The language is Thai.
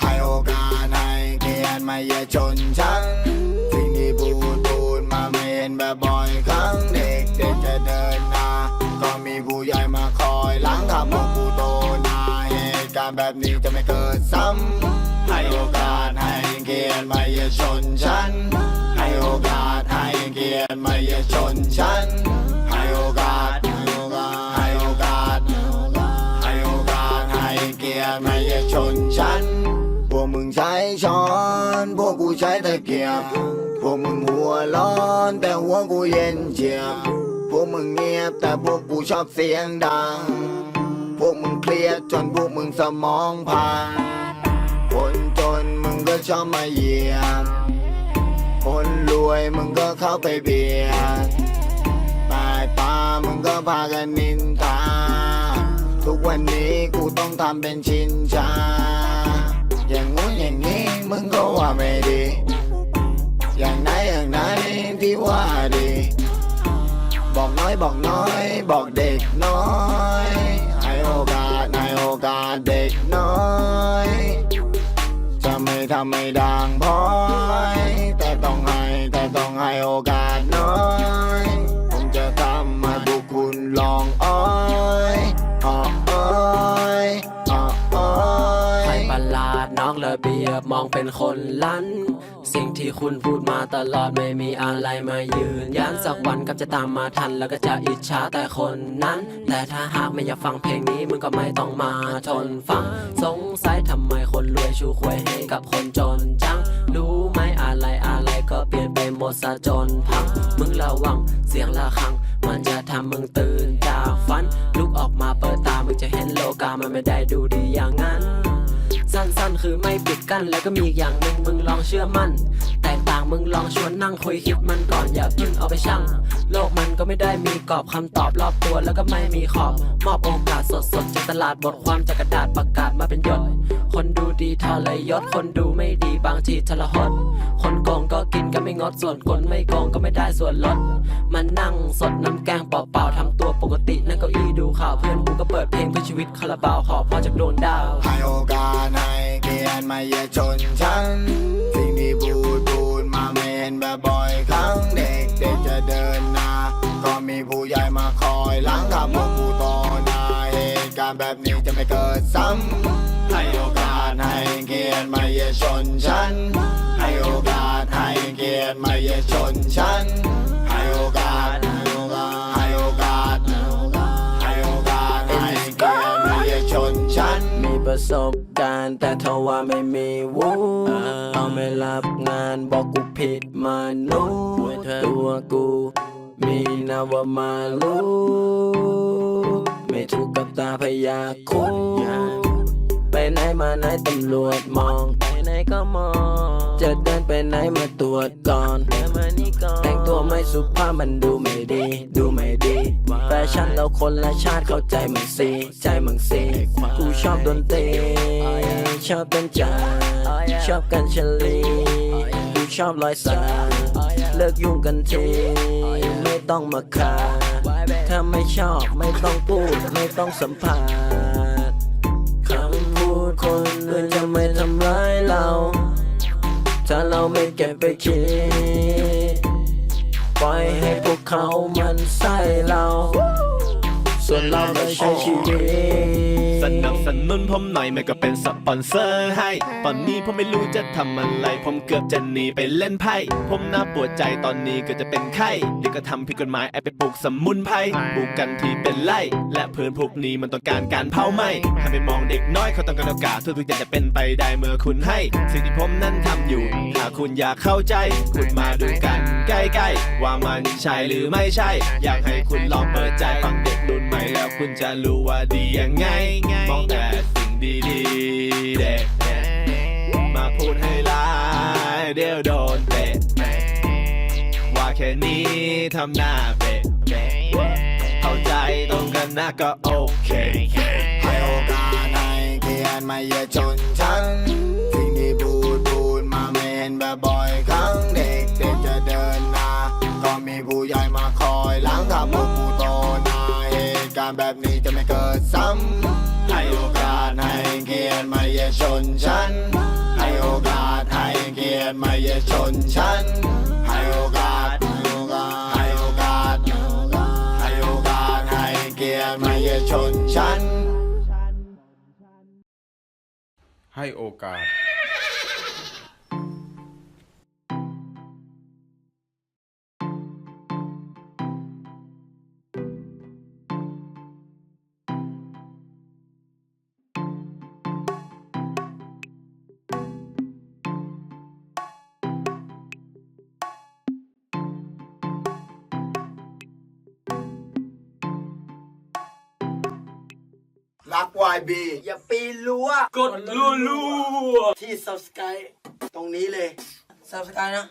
ให้โอกาสให้เกียรติมาเยชนฉันสิ่งที่พูดพูดมาไม่เห็นแบบบ่อยครั้งเด็กเด็กจะเดินหน้าก็มีผู้ใหญ่มาคอยหลังทำพวกผู้โตหน้าเหตุการณ์แบบนี้จะไม่เกิดซ้ำให้โอกาสให้เกียรติมาเยชนฉันให้โอกาสให้เกียรติมาเยชนฉัน เกียรติมาเยาชนฉันพวกมึงใช้ช้อน พวกกูใช้ตะเกียบ พวกมึงหัวร้อนแต่หัวกูเย็นเฉียบ พวกมึงเงียบแต่พวกกูชอบเสียงดัง พวกมึงเครียดจนพวกมึงสมองพัง คนจนมึงก็ชอบมาเหยียบ คนรวยมึงก็เข้าไปเบียดตายตามึงก็พากันนินทาทุกวันนี้ ต้องทำเป็นชินชา อย่างงู้นอย่างนี้มึงก็ว่าไม่ดี อย่างไหนอย่างไหนที่ว่าดี บอกน้อยบอกน้อย บอกเด็กน้อยให้โอกาสให้โอกาสเด็กน้อยจะไม่ทำไม่ดังพอย แต่ต้องให้แต่ต้องให้โอกาส ระเบียบมองเป็นคนลั้น สิ่งที่คุณพูดมาตลอดไม่มีอะไรมายืนยันสักวันก็จะตามมาทัน แล้วก็จะอิจฉาแต่คนนั้น แต่ถ้าหากไม่อยากฟังเพลงนี้มึงก็ไม่ต้องมาทนฟัง สงสัยทำไมคนรวยชูควยให้กับคนจนจัง รู้ไหมอะไรอะไรก็เปลี่ยนไปหมดซะจนพัง มึงระวังเสียงระฆัง มันจะทำมึงตื่นจากฝัน ลุกออกมาเปิดตามึงจะเห็นโลกามันไม่ได้ดู คือไม่ปิดกั้นแล้วก็มีอีกอย่างหนึ่งมึงลองเชื่อมั่น แตกต่างมึงลองชวนนั่งคุยคิดมันก่อนอย่าเพิ่งเอาไปชั่ง โลกมันก็ไม่ได้มีกรอบคำตอบรอบตัวแล้วก็ไม่มีขอบ มอบโอกาสสดๆจากตลาดบทความจากกระดาษประกาศมาเป็นยศคนดูดีทรยยศคนดูไม่ดีบางทีทรหด คนโกงก็กินก็ไม่งดส่วนคนไม่โกงก็ไม่ได้ส่วนลดมันนั่งสดน้ำแกงเปล่าๆทำตัวปกตินั่งเก้าอี้ดูข่าวเพื่อนกูก็เปิดเพลงเพื่อชีวิตคาราบาวขอพอจากโดนดาวให้โอกาสให้ ยรติมาเยาชนฉัน สิ่งที่พูดพูดมาไม่เห็นแบบบ่อยครั้งเด็กเด็กจะเดินหน้าก็มีผู้ใหญ่มาคอยหลังทำพวกผู้โตหน้าเหตุการณ์แบบนี้จะไม่เกิดซ้ำให้โอกาสให้เกียรติมาเยาชนฉัน ให้โอกาสให้เกียรติมาเยาชนฉัน นฉัน มีประสบการณ์ แต่ทว่าไม่มีวุฒิเอาไม่รับงานบอกกูผิดมนุษย์ตัวกู มีนามว่ามาลูไม่ถูกกับตาพยาคุไปไหนมาไหนตำรวจมอง ไปไหนก็มอง จะเดินไปไหนมาตรวจก่อนแต่งตัว ไม่สุภาพมันดูไม่ดี ดูไม่ดี แฟชั่นเราคนละชาติเข้าใจมึงสิใจมึงสิกูชอบดนตรีชอบเต้นจาชอบกันเฉลีกูชอบรอยสักเลิกยุ่งกันทีไม่ต้องมาคาถ้าไม่ชอบไม่ต้องพูดไม่ต้องสัมผัสคำพูดคนอื่นจะไม่ทำร้ายเรา ถ้าเราไม่เก็บไปคิด ปล่อยให้พวกเขามันใส่เรา ส่วนเราก็ใช้ชีวิตสนับสนุนผมหน่อยไม่ก็เป็นสปอนเซอร์ให้ ตอนนี้ผมไม่รู้จะทำอะไร ผมเกือบจะหนีไปเล่นไพ่ ผมน่าปวดใจตอนนี้ก็จะเป็นไข้เดี๋ยวก็ทำผิดกฎหมายแอบไปปลูกสมุนไพรปลูกกันทีเป็นไร่และเพื่อนพวกนี้มันต้องการการเผาไหม้ถ้าไปมองเด็กน้อยเขาต้องการโอกาสทุกๆอย่างจะเป็นไปได้เมื่อคุณให้ สิ่งที่ผมนั้นทำอยู่ถ้าคุณอยากเข้าใจ คุณมาดูกัน ใกล้ๆ ว่ามันใช่หรือไม่ใช่ อยากให้คุณลองเปิดใจฟังเด็กรุ่นใหม่แล้วคุณจะรู้ว่าดียังไง มองแต่สิ่งดีๆ เด็ก มาพูดให้ร้ายเดี๋ยวโดนเตะว่าแค่นี้ทำหน้าเป๊ะเข้าใจตรงกันนะก็โอเคให้โอกาสให้เกียรติมาเยาชนฉัน เดินหน้ามีผู้ใหญ่มาคอหลังทำพวกโตหน้าเหตุการณ์การณ์แบบนี้จะไม่เกิดซ้ำให้โอกาสให้เกียรติมาเยาชนฉัน ให้โอกาสให้เกียรติมาเยาชนฉัน ให้โอกาสให้โอกาสให้โอกาสให้เกียรติมาเยาชนฉัน ให้โอกาส รัก YB อย่าปีนรั้วกดรัวที่ subscribe ตรงนี้เลย subscribe นะ